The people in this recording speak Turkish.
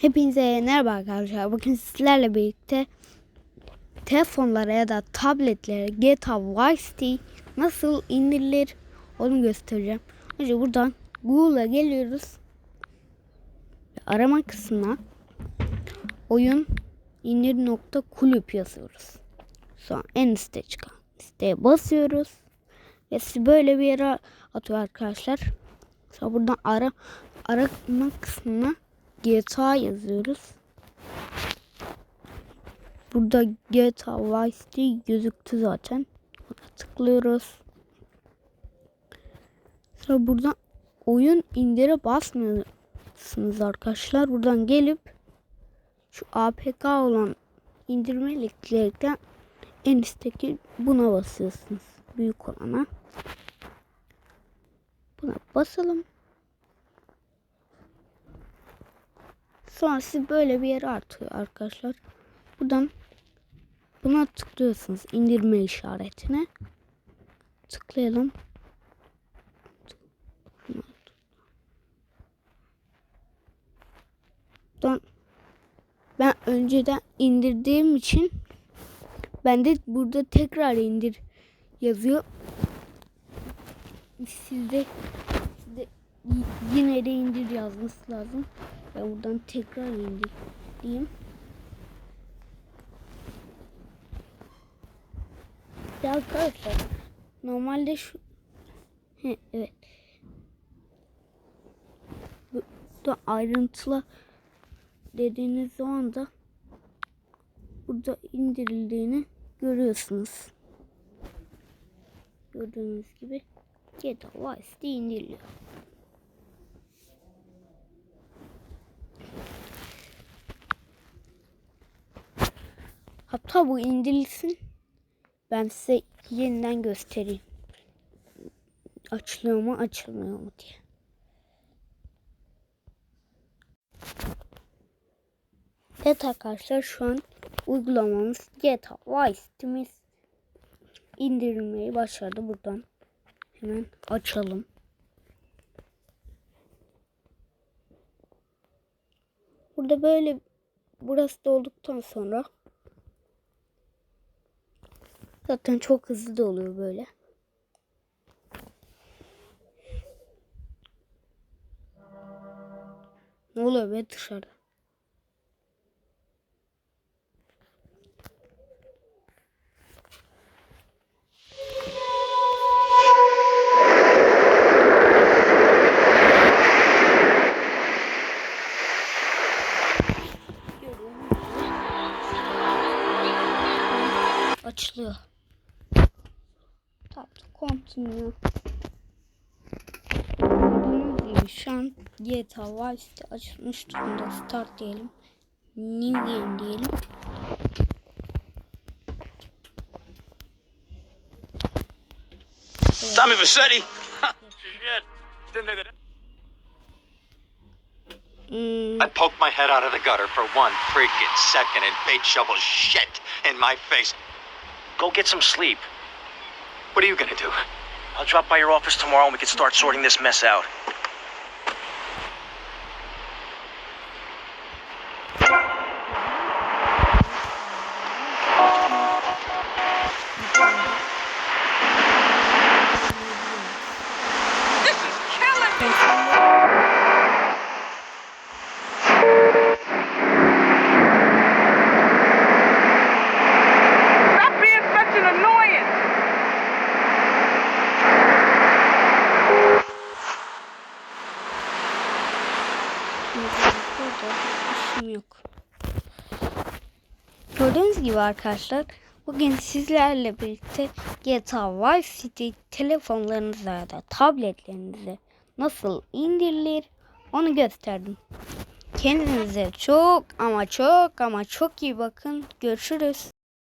Hepinize merhaba arkadaşlar. Bugün sizlerle birlikte telefonlara ya da tabletlere GTA Vice City nasıl indirilir onu göstereceğim. Önce buradan Google'a geliyoruz. Arama kısmına oyun indir nokta kulüp yazıyoruz. Sonra en üstte çıkan siteye basıyoruz. Ve sizi böyle bir yere atıyor arkadaşlar. Sonra buradan ara arama kısmına GTA yazıyoruz. Burada GTA Vice City gözüktü zaten. Ona tıklıyoruz. Sonra buradan oyun indire basmıyorsunuz arkadaşlar. Buradan gelip şu APK olan indirme linklerden en üstteki buna basıyorsunuz. Büyük olana. Buna basalım. Sonra sizi böyle bir yere atıyor arkadaşlar. Buradan buna tıklıyorsunuz indirme işaretine. Tıklayalım. Buradan ben önceden indirdiğim için ben de burada tekrar indir yazıyor. Sizde, sizde yine de indir yazması lazım. Ben buradan tekrar indir diyeyim. Ya arkadaşlar normalde şu He, evet. Burada ayrıntılı dediğiniz zaman da burada indirildiğini görüyorsunuz. Gördüğünüz gibi GTA Vice City indiriliyor. Hatta bu indirilsin. Ben size yeniden göstereyim. Açılıyor mu açılmıyor mu diye. Evet arkadaşlar şu an uygulamamız GTA Vice City'miz indirilmeyi başladı buradan. Hemen açalım. Burada böyle burası da olduktan sonra Zaten çok hızlı da oluyor böyle. Ne oluyor be dışarıda? Açılıyor. Continue. Gibi şu an GTA Vice City açılmış durumda. Start diyelim. New game diyelim. Tommy Vassetti. Hmm, I poked my head out of the gutter for one freaking second and fate shovels shit in my face. Go get some sleep. What are you gonna do? I'll drop by your office tomorrow and we can start sorting this mess out. Burada işim yok. Gördüğünüz gibi arkadaşlar bugün sizlerle birlikte GTA Vice City telefonlarınıza ya da tabletlerinize nasıl indirilir onu gösterdim. Kendinize çok ama çok ama çok iyi bakın. Görüşürüz.